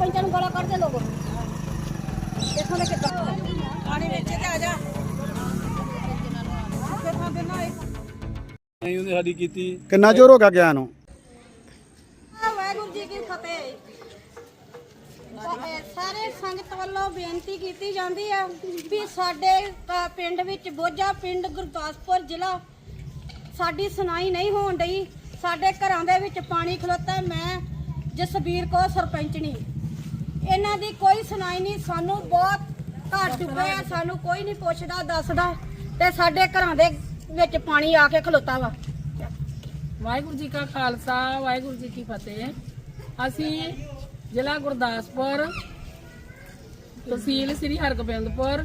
ਸਰਪੰਚਾਂ ਨੂੰ ਗਾਲਾਂ ਕੱਢਦੇ ਲੋਕ ਦੇਖੋ ਨਾ ਕਿੱਦਾਂ ਪਾਣੀ ਵਿੱਚ ਤੇ ਆ ਜਾ ਨਹੀਂ ਉਹਨੇ ਸਾਡੀ ਕੀਤੀ। ਕਿੰਨਾ ਜ਼ੋਰ ਹੋ ਗਿਆ ਗਿਆ ਨੂੰ? ਵਾਹਿਗੁਰੂ ਜੀ ਕੀ ਫਤਿਹ। ਸਾ- ਸਾਰੇ ਸੰਗਤ ਵੱਲੋਂ ਬੇਨਤੀ ਕੀਤੀ ਜਾਂਦੀ ਹੈ ਵੀ ਸਾਡੇ ਕ- ਪਿੰਡ ਵਿੱਚ ਬੋਝਾ ਪਿੰਡ ਗੁਰਦਾਸਪੁਰ ਜ਼ਿਲ੍ਹਾ ਸਾਡੀ ਸੁਣਾਈ ਨਹੀਂ ਹੋਣ ਡਈ। ਸਾਡੇ ਘਰਾਂ ਦੇ ਵਿੱਚ ਪਾਣੀ ਖਲੋਤਾ ਹੈ। ਮੈਂ ਜਸਬੀਰ ਕੋ ਸਰਪੰਚਣੀ। ਇਹਨਾਂ ਦੀ ਕੋਈ ਸੁਣਾਈ ਨਹੀਂ, ਸਾਨੂੰ ਬਹੁਤ ਘਰ ਡੁੱਬੇ ਆ, ਸਾਨੂੰ ਕੋਈ ਨਹੀਂ ਪੁੱਛਦਾ, ਦੱਸਦਾ ਤੇ ਸਾਡੇ ਘਰਾਂ ਦੇ ਵਿੱਚ ਪਾਣੀ ਆ ਕੇ ਖਲੋਤਾ ਵਾ। ਵਾਹਿਗੁਰੂ ਜੀ ਕਾ ਖਾਲਸਾ, ਵਾਹਿਗੁਰੂ ਜੀ ਕੀ ਫਤਿਹ। ਅਸੀਂ ਜ਼ਿਲ੍ਹਾ ਗੁਰਦਾਸਪੁਰ ਤਹਿਸੀਲ ਸ੍ਰੀ ਹਰਗੋਬਿੰਦਪੁਰ,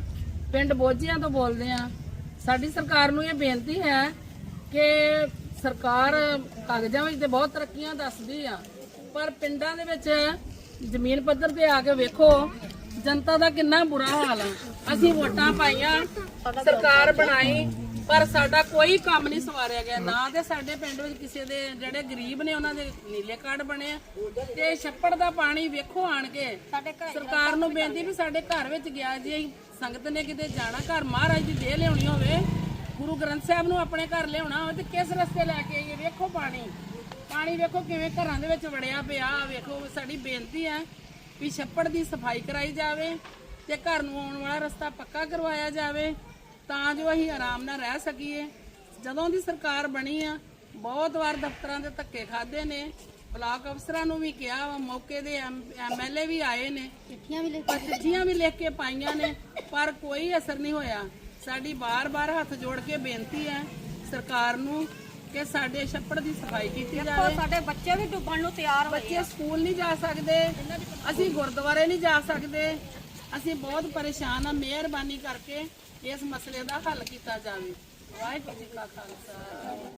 ਪਿੰਡ ਬੋਝੀਆਂ ਤੋਂ ਬੋਲਦੇ ਆ ਸਾਡੀ ਸਰਕਾਰ ਨੂੰ ਇਹ ਬੇਨਤੀ ਹੈ ਕਿ ਸਰਕਾਰ ਕਾਗਜ਼ਾਂ ਵਿੱਚ ਤੇ ਬਹੁਤ ਤਰੱਕੀਆਂ ਦੱਸਦੀ ਆ, ਪਰ ਪਿੰਡਾਂ ਦੇ ਵਿੱਚ ਜ਼ਮੀਨ ਪੱਧਰ ਤੇ ਆ ਕੇ ਵੇਖੋ ਜਨਤਾ ਦਾ ਕਿੰਨਾ ਬੁਰਾ ਹਾਲ ਆ। ਅਸੀਂ ਵੋਟਾਂ ਪਾਈਆਂ ਸਰਕਾਰ ਬਣਾਈ ਪਰ ਸਾਡਾ ਕੋਈ ਕੰਮ ਨਹੀਂ ਸਵਾਰਿਆ ਗਿਆ। ਨਾ ਤੇ ਸਾਡੇ ਪਿੰਡ ਵਿੱਚ ਕਿਸੇ ਦੇ ਜਿਹੜੇ ਗਰੀਬ ਨੇ ਉਹਨਾਂ ਦੇ ਨੀਲੇ ਕਾਰਡ ਬਣੇ ਆ। ਤੇ ਛੱਪੜ ਦਾ ਪਾਣੀ ਵੇਖੋ ਆਣ ਕੇ ਸਰਕਾਰ ਨੂੰ ਬੇਨਤੀ ਵੀ ਸਾਡੇ ਘਰ ਵਿੱਚ ਗਿਆ ਜੇ ਸੰਗਤ ਨੇ ਕਿਤੇ ਜਾਣਾ ਘਰ ਮਹਾਰਾਜ ਦੀ ਦੇਹ ਲਿਆਉਣੀ ਹੋਵੇ ਗੁਰੂ ਗ੍ਰੰਥ ਸਾਹਿਬ ਨੂੰ ਆਪਣੇ ਘਰ ਲਿਆਉਣਾ ਹੋਵੇ ਤੇ ਕਿਸ ਰਸਤੇ ਲੈ ਕੇ ਆਈਏ? ਵੇਖੋ ਪਾਣੀ। ਪਾਣੀ ਵੇਖੋ ਕਿਵੇਂ ਘਰਾਂ ਦੇ ਵਿੱਚ ਵੜਿਆ ਪਿਆ। ਵੇਖੋ ਸਾਡੀ ਬੇਨਤੀ ਹੈ ਵੀ ਛੱਪੜ ਦੀ ਸਫ਼ਾਈ ਕਰਾਈ ਜਾਵੇ ਤੇ ਘਰ ਨੂੰ ਆਉਣ ਵਾਲਾ ਰਸਤਾ ਪੱਕਾ ਕਰਵਾਇਆ ਜਾਵੇ ਤਾਂ ਜੋ ਅਸੀਂ ਆਰਾਮ ਨਾਲ ਰਹਿ ਸਕੀਏ। ਜਦੋਂ ਦੀ ਸਰਕਾਰ ਬਣੀ ਆ ਬਹੁਤ ਵਾਰ ਦਫ਼ਤਰਾਂ ਦੇ ਧੱਕੇ ਖਾਦੇ ਨੇ। ਬਲਾਕ ਅਫਸਰਾਂ ਨੂੰ ਵੀ ਕਿਹਾ ਵਾ ਮੌਕੇ ਦੇ ਐਮਐਲਏ ਵੀ ਆਏ ਨੇ। ਚਿੱਠੀਆਂ ਵੀ ਲਿਖ ਚਿੱਠੀਆਂ ਵੀ ਲਿਖ ਕੇ ਪਾਈਆਂ ਨੇ ਪਰ ਕੋਈ ਅਸਰ ਨਹੀਂ ਹੋਇਆ। ਸਾਡੀ ਬਾਰ-ਬਾਰ ਹੱਥ ਜੋੜ ਕੇ ਬੇਨਤੀ ਹੈ ਸਰਕਾਰ ਨੂੰ ਕਿ ਸਾਡੇ ਛੱਪੜ ਦੀ ਸਫ਼ਾਈ ਕੀਤੀ ਜਾਵੇ। ਸਾਡੇ ਬੱਚੇ ਵੀ ਡੁੱਬਣ ਨੂੰ ਤਿਆਰ ਹੋਏ ਬੱਚੇ ਸਕੂਲ ਨਹੀਂ ਜਾ ਸਕਦੇ। ਅਸੀਂ ਗੁਰਦੁਆਰੇ ਨਹੀਂ ਜਾ ਸਕਦੇ। ਅਸੀਂ ਬਹੁਤ ਪਰੇਸ਼ਾਨ ਆ ਮਿਹਰਬਾਨੀ ਕਰਕੇ ਇਸ ਮਸਲੇ ਦਾ ਹੱਲ ਕੀਤਾ ਜਾਵੇ। ਵਾਹਿਗੁਰੂ ਜੀ ਕਾ ਖਾਲਸਾ।